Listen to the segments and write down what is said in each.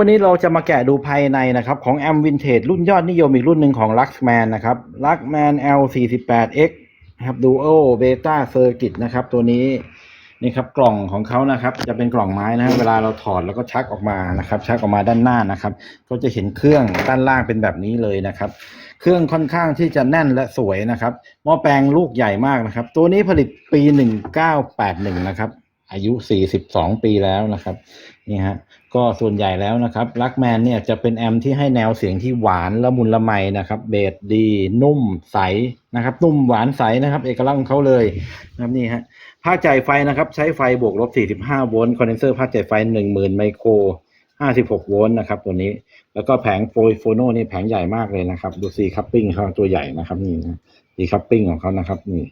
วันนี้เราจะมาแกะดูภายในนะครับของแอมวินเทจรุ่นยอดนิยมอีกรุ่นหนึ่งของ Luxman นะครับ Luxman L48X นะครับ Duo Beta Circuit นะครับตัวนี้นี่ครับกล่องของเขานะครับ จะเป็นกล่องไม้นะฮะเวลาเราถอดแล้วก็ชักออกมานะครับ ชักออกมาด้านหน้านะครับ ก็จะเห็นเครื่องด้านล่างเป็นแบบนี้เลยนะครับ เครื่องค่อนข้างที่จะแน่นและสวยนะครับหม้อแปลงลูกใหญ่มากนะครับ ตัวนี้ผลิตปี 1981 นะครับอายุ 42 ปีแล้วนะครับ นี่ฮะก็ส่วนใหญ่แล้วนะครับลักแมนเนี่ยจะเป็นแอมป์ที่ให้แนวเสียงที่หวานละมุนละไมนะครับ เบสดี นุ่มใสนะครับนุ่มหวานใสนะครับ เอกลักษณ์ของเขาเลยนะครับนี่ฮะภาจ่ายไฟนะครับ ใช้ไฟบวกลบ 45 โวลต์คอนเดนเซอร์ภาจ่ายไฟ 10,000 ไมโคร 56 โวลต์นะครับ ตัวนี้ แล้วก็แผงโฟโฟโนนี่แผงใหญ่มากเลยนะครับ ดูซีคัพปิ้งเขาตัวใหญ่นะครับนี่นะซีคัพปิ้งของเขานะครับนี่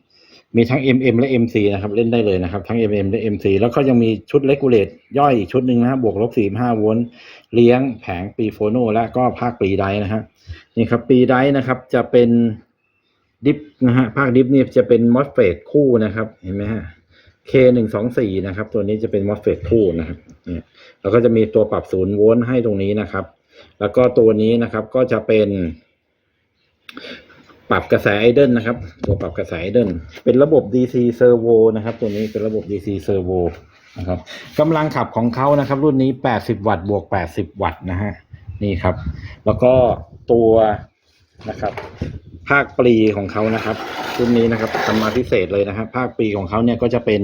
มีทั้ง MM และ MC นะครับ เล่นได้เลยนะครับ ทั้ง MM และ MC แล้วก็ยังมีชุดเลกูเลตย่อยอีกชุดหนึ่งนะครับบวกลบ45โวลต์เลี้ยงแผงปีโฟโนและก็ภาคปีไดนะฮะนี่ครับปีไดนะครับจะเป็นดิฟนะฮะภาคดิฟนี่จะเป็นมอสเฟตคู่นะครับ เห็นไหมฮะ K หนึ่งสองสี่นะครับ ตัวนี้จะเป็นมอสเฟตคู่นะครับเนี่ยแล้วก็จะมีตัวปรับศูนย์โวลต์ให้ตรงนี้นะครับ แล้วก็ตัวนี้นะครับก็จะเป็น ปรับกระแสไอเดิลนะครับ ตัวปรับกระแสไอเดิลเป็นระบบ DC Servo นะครับ ตัวนี้เป็นระบบ DC Servo นะครับกำลังขับของเขานะครับ รุ่นนี้ 80 วัตต์บวก 80 วัตต์นะฮะนี่ครับ แล้วก็ตัวนะครับภาคปลีของเขานะครับรุ่นนี้นะครับทำมาพิเศษเลยนะครับ ภาคปลีของเขาเนี่ยก็จะเป็น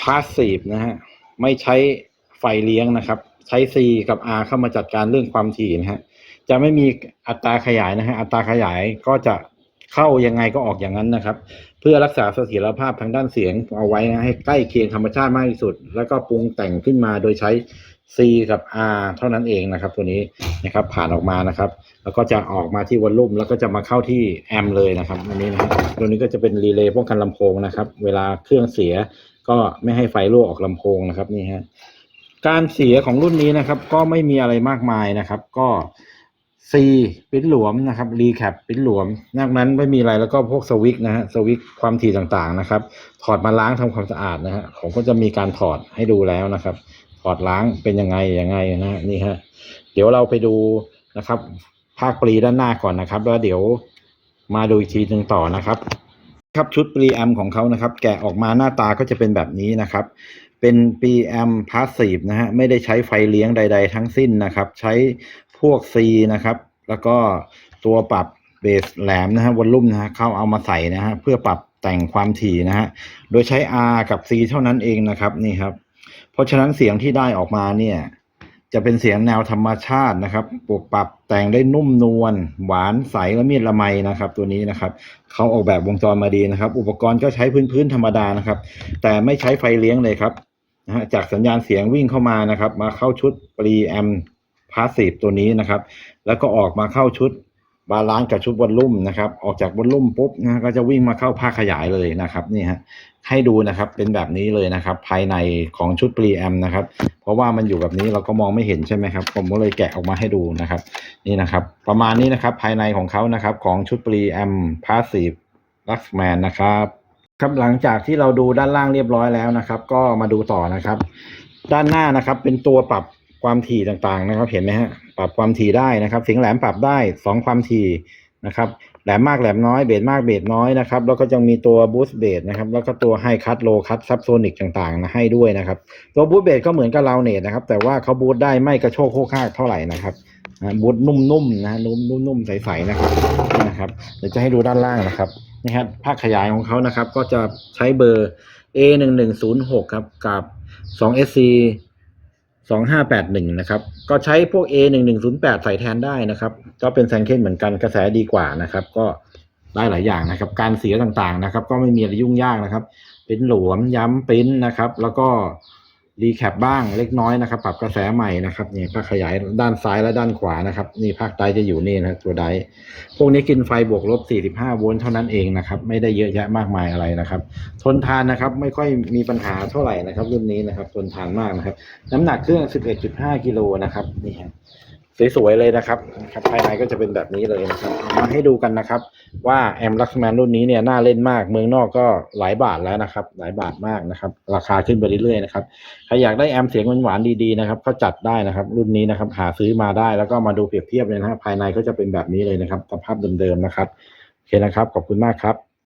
พาสซีฟนะฮะไม่ใช้ไฟเลี้ยงนะครับ ใช้ C กับ R เข้ามาจัดการเรื่องความถี่นะฮะ จะไม่มีอัตราขยายนะฮะอัตราขยายก็จะเข้ายังไงก็ออกอย่างนั้นนะครับ เพื่อรักษาเสถียรภาพทางด้านเสียงเอาไว้นะให้ใกล้เคียงธรรมชาติมากที่สุด แล้วก็ปรุงแต่งขึ้นมาโดยใช้ C กับ R เท่านั้นเองนะครับ ตัวนี้นะครับผ่านออกมานะครับ แล้วก็จะออกมาที่วอลลุ่มแล้วก็จะมาเข้าที่แอมเลยนะครับอันนี้นะครับตัวนี้ก็จะเป็นรีเลย์ป้องกันลำโพงนะครับ เวลาเครื่องเสียก็ไม่ให้ไฟรั่วออกลำโพงนะครับนี่ฮะการเสียของรุ่นนี้นะครับ ก็ไม่มีอะไรมากมายนะครับ ก็ C ปิ้นหลวมนะครับรีแคปปิ้นหลวมนอกนั้นไม่มีอะไรแล้วก็พวกสวิกนะฮะสวิกความถี่ต่างๆนะครับ ถอดมาล้างทำความสะอาดนะฮะผมก็จะมีการถอดให้ดูแล้วนะครับ ถอดล้างเป็นยังไงยังไงนะฮะนี่ฮะเดี๋ยวเราไปดูนะครับ ภาคปรีด้านหน้าก่อนนะครับ แล้วเดี๋ยวมาดูอีกทีหนึ่งต่อนะครับ ครับชุดปรีแอมของเขานะครับ แกะออกมาหน้าตาก็จะเป็นแบบนี้นะครับ เป็นปรีแอมพาสซีฟนะฮะไม่ได้ใช้ไฟเลี้ยงใด ๆ ทั้งสิ้นนะครับ ใช้ พวก C นะครับ แล้วก็ตัวปรับเบสแหลมนะฮะวอลลุ่มนะฮะเข้าเอามาใส่นะฮะเพื่อปรับแต่งความถี่นะฮะโดยใช้ R กับ C เท่านั้นเองนะครับนี่ครับ เพราะฉะนั้นเสียงที่ได้ออกมาเนี่ยจะเป็นเสียงแนวธรรมชาตินะครับปวกปรับแต่งได้นุ่มนวลหวานใสและมีดละไมนะครับ ตัวนี้นะครับเขาออกแบบวงจรมาดีนะครับ อุปกรณ์ก็ใช้พื้นๆธรรมดานะครับ แต่ไม่ใช้ไฟเลี้ยงเลยครับนะฮะจากสัญญาณเสียงวิ่งเข้ามานะครับ มาเข้าชุดปรีแอม พาสซีฟตัวนี้นะครับ แล้วก็ออกมาเข้าชุดบาลานซ์กับชุดวอลลุ่มนะครับ ออกจากวอลลุ่มปุ๊บนะก็จะวิ่งมาเข้าภาคขยายเลยนะครับนี่ฮะให้ดูนะครับเป็นแบบนี้เลยนะครับ ภายในของชุดปรีแอมนะครับ เพราะว่ามันอยู่แบบนี้เราก็มองไม่เห็นใช่ไหมครับ ผมก็เลยแกะออกมาให้ดูนะครับ นี่นะครับ ประมาณนี้นะครับภายในของเขานะครับของชุดปรีแอมพาสซีฟลักแมนนะครับครับหลังจากที่เราดูด้านล่างเรียบร้อยแล้วนะครับ ก็มาดูต่อนะครับ ด้านหน้านะครับเป็นตัวปรับ ความถี่ต่างๆนะครับ เห็นไหมฮะปรับความถี่ได้นะครับสียงแหลมปรับได้สองความถี่นะครับแหลมมากแหลมน้อยเบสมากเบสน้อยนะครับแล้วก็จะมีตัวบูสต์เบสนะครับแล้วก็ตัวไฮคัตโลคัตซับโซนิกต่างๆนะให้ด้วยนะครับ ตัวบูสต์เบสก็เหมือนกับเราเนตนะครับ แต่ว่าเขาบูสต์ได้ไม่กระโชกโคกคากเท่าไหร่นะครับบูสต์นุ่มๆนะนุ่มนุ่มๆใสๆนะครับนะครับเดี๋ยวจะให้ดูด้านล่างนะครับนี่ครับภาคขยายของเขานะครับ ก็จะใช้เบอร์ A หนึ่งหนึ่งศูนย์หกครับกับสอง SC สองห้าแปดหนึ่งนะครับ ก็ใช้พวก A หนึ่งหนึ่งศูนย์แปดใส่แทนได้นะครับ ก็เป็นแซงเค้นเหมือนกันกระแสดีกว่านะครับ ก็ได้หลายอย่างนะครับ การเสียต่างๆนะครับ ก็ไม่มีอะไรยุ่งยากนะครับ เป็นหลวมย้ำปิ้นนะครับ แล้วก็ รีแคปบ้างเล็กน้อยนะครับ ปรับกระแสใหม่นะครับนี่ภาคขยายด้านซ้ายและด้านขวานะครับ นี่ภาคใต้จะอยู่นี่นะตัวไดพวกนี้กินไฟบวกลบ 45 โวลต์เท่านั้นเองนะครับ ไม่ได้เยอะแยะมากมายอะไรนะครับ ทนทานนะครับ ไม่ค่อยมีปัญหาเท่าไหร่นะครับ รุ่นนี้นะครับ ทนทานมากนะครับ น้ำหนักเครื่อง 11.5 กิโลนะครับนี่ฮะ สวยๆเลยนะครับครับภายในก็จะเป็นแบบนี้เลยนะครับมาให้ดูกันนะครับ ว่าแอมลักซ์แมนรุ่นนี้เนี่ยน่าเล่นมากเมืองนอกก็หลายบาทแล้วนะครับ หลายบาทมากนะครับ ราคาขึ้นไปเรื่อยๆนะครับใครอยากได้แอมเสียงหวานๆดีๆนะครับก็จัดได้นะครับ รุ่นนี้นะครับ หาซื้อมาได้แล้วก็มาดูเปรียบเทียบเลยนะฮะภายในก็จะเป็นแบบนี้เลยนะครับสภาพเดิมๆนะครับโอเคนะครับ ขอบคุณมากครับ